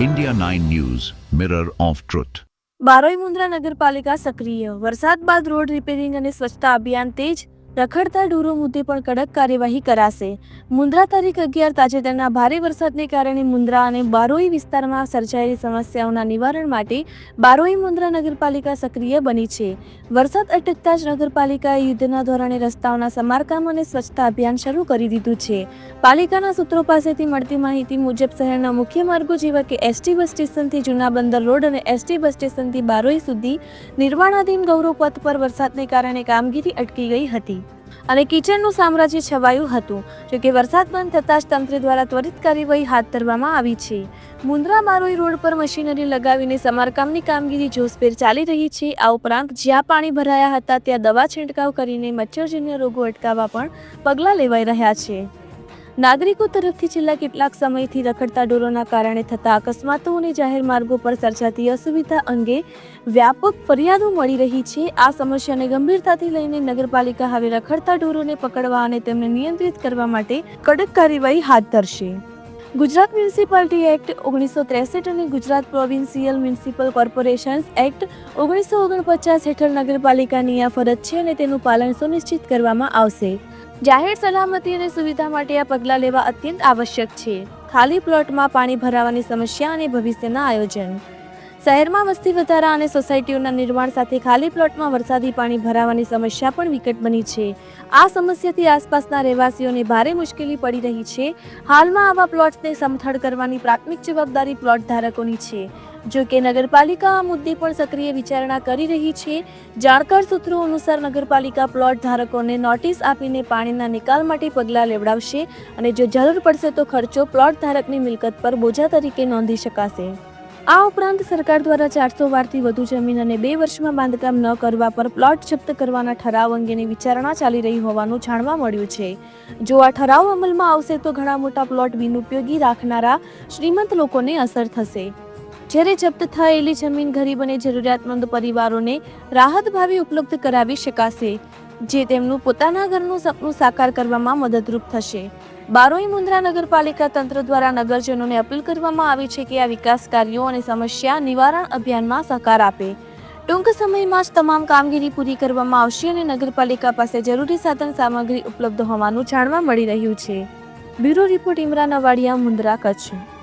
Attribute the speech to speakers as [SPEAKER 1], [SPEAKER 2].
[SPEAKER 1] India 9 News, Mirror of Truth.
[SPEAKER 2] Baroi Mundra નગરપાલિકા સક્રિય વરસાદ બાદ રોડ રિપેરિંગ અને સ્વચ્છતા અભિયાન તેજ રખડતા ઢોરો મુદ્દે પણ કડક કાર્યવાહી કરાશે. મુન્દ્રા તારીખ અગિયાર તાજેતરના ભારે વરસાદને કારણે મુન્દ્રા અને બારોઈ વિસ્તારમાં સર્જાયેલી સમસ્યાઓના નિવારણ માટે બારોઈ મુન્દ્રા નગરપાલિકા સક્રિય બની છે. વરસાદ અટકતા જ નગરપાલિકાએ યુદ્ધના ધોરણે રસ્તાઓના સમારકામ અને સ્વચ્છતા અભિયાન શરૂ કરી દીધું છે. પાલિકાના સૂત્રો પાસેથી મળતી માહિતી મુજબ શહેરના મુખ્ય માર્ગો જેવા કે એસટી બસ સ્ટેશનથી જૂના બંદર રોડ અને એસટી બસ સ્ટેશનથી બારોઈ સુધી નિર્માણાધીન ગૌરવ પથ પર વરસાદને કારણે કામગીરી અટકી ગઈ હતી. અને કિચનનું સામ્રાજ્ય છવાયું હતું જોકે વરસાદ બંધ થતાં જ તંત્ર દ્વારા ત્વરિત કાર્યવાહી હાથ ધરવામાં આવી છે. મુન્દ્રા મારોઈ રોડ પર મશીનરી લગાવીને સમારકામની કામગીરી જોશભેર ચાલી રહી છે. આ ઉપરાંત જ્યાં પાણી ભરાયા હતા, ત્યાં દવા છંટકાવ કરીને મચ્છરજન્ય રોગો અટકાવવા પણ પગલાં લેવાઈ રહ્યા છે. નાગરિકો તરફથી છેલ્લા કેટલાક સમયથી રખડતા ઢોરોના કારણે થતા અકસ્માતો અને જાહેર માર્ગો પર સર્જાતી અસુવિધા અંગે વ્યાપક ફરિયાદો મળી રહી છે. આ સમસ્યાને ગંભીરતાથી લઈને નગરપાલિકા હવે રખડતા ઢોરોને પકડવા અને તેમને નિયંત્રિત કરવા માટે કડક કાર્યવાહી હાથ ધરશે. ગુજરાત મ્યુનિસિપાલિટી એક્ટ ઓગણીસો ત્રેસઠ અને Gujarat provincial municipal corporations act ઓગણીસો ઓગણપચાસ હેઠળ નગરપાલિકાની આ ફરજ છે અને તેનું પાલન સુનિશ્ચિત કરવામાં આવશે. જાહેર સલામતી અને સુવિધા માટે આ પગલાં લેવા અત્યંત આવશ્યક છે. ખાલી પ્લોટમાં પાણી ભરાવાની સમસ્યા અને ભવિષ્યના આયોજન. શહેરમાં વસ્તી વધારા અને સોસાયટીઓના નિર્માણ સાથે ખાલી પ્લોટમાં વરસાદી પાણી ભરાવાની સમસ્યા પણ વિકટ બની છે. આ સમસ્યાથી આસપાસના રહેવાસીઓને ભારે મુશ્કેલી પડી રહી છે. હાલમાં આવા પ્લોટ્સને સમથળ કરવાની પ્રાથમિક જવાબદારી પ્લોટ ધારકોની છે. જો કે નગરપાલિકા આ મુદ્દે પણ સક્રિય વિચારણા કરી રહી છે. જાણકાર સૂત્રો અનુસાર નગરપાલિકા પ્લોટ ધારકોને નોટિસ આપીને પાણીના નિકાલ માટે પગલાં લેવડાવશે અને જો જરૂર પડશે તો ખર્ચો પ્લોટ ધારકની મિલકત પર બોજા તરીકે નોંધી શકાશે. આ ઉપરાંત સરકાર દ્વારા ચારસો વારથી વધુ જમીન અને બે વર્ષમાં બાંધકામ ન કરવા પર પ્લોટ જપ્ત કરવાના ઠરાવ અંગેની વિચારણા ચાલી રહી હોવાનું જાણવા મળ્યું છે. જો આ ઠરાવ અમલમાં આવશે તો ઘણા મોટા પ્લોટ બિનઉપયોગી રાખનારા શ્રીમંત લોકોને અસર થશે. જ્યારે જપ્ત થયેલી જમીન ગરીબ અને જરૂરિયાતમંદ પરિવારોને રાહત ભાવે ઉપલબ્ધ કરાવી શકાશે. જે તેમનું પોતાના ઘરનું સપનું સાકાર કરવામાં મદદરૂપ થશે. બારોઈ મુન્દ્રા નગરપાલિકા તંત્ર દ્વારા નગરજનોને અપીલ કરવામાં આવી છે કે આ વિકાસ કાર્યો અને સમસ્યા નિવારણ અભિયાનમાં સહકાર આપે. ટૂંક સમયમાં જ તમામ કામગીરી પૂરી કરવામાં આવશે અને નગરપાલિકા પાસે જરૂરી સાધન સામગ્રી ઉપલબ્ધ હોવાનું જાણવા મળી રહ્યું છે. Bureau report Imran Awadiya, Mundra, Kutch.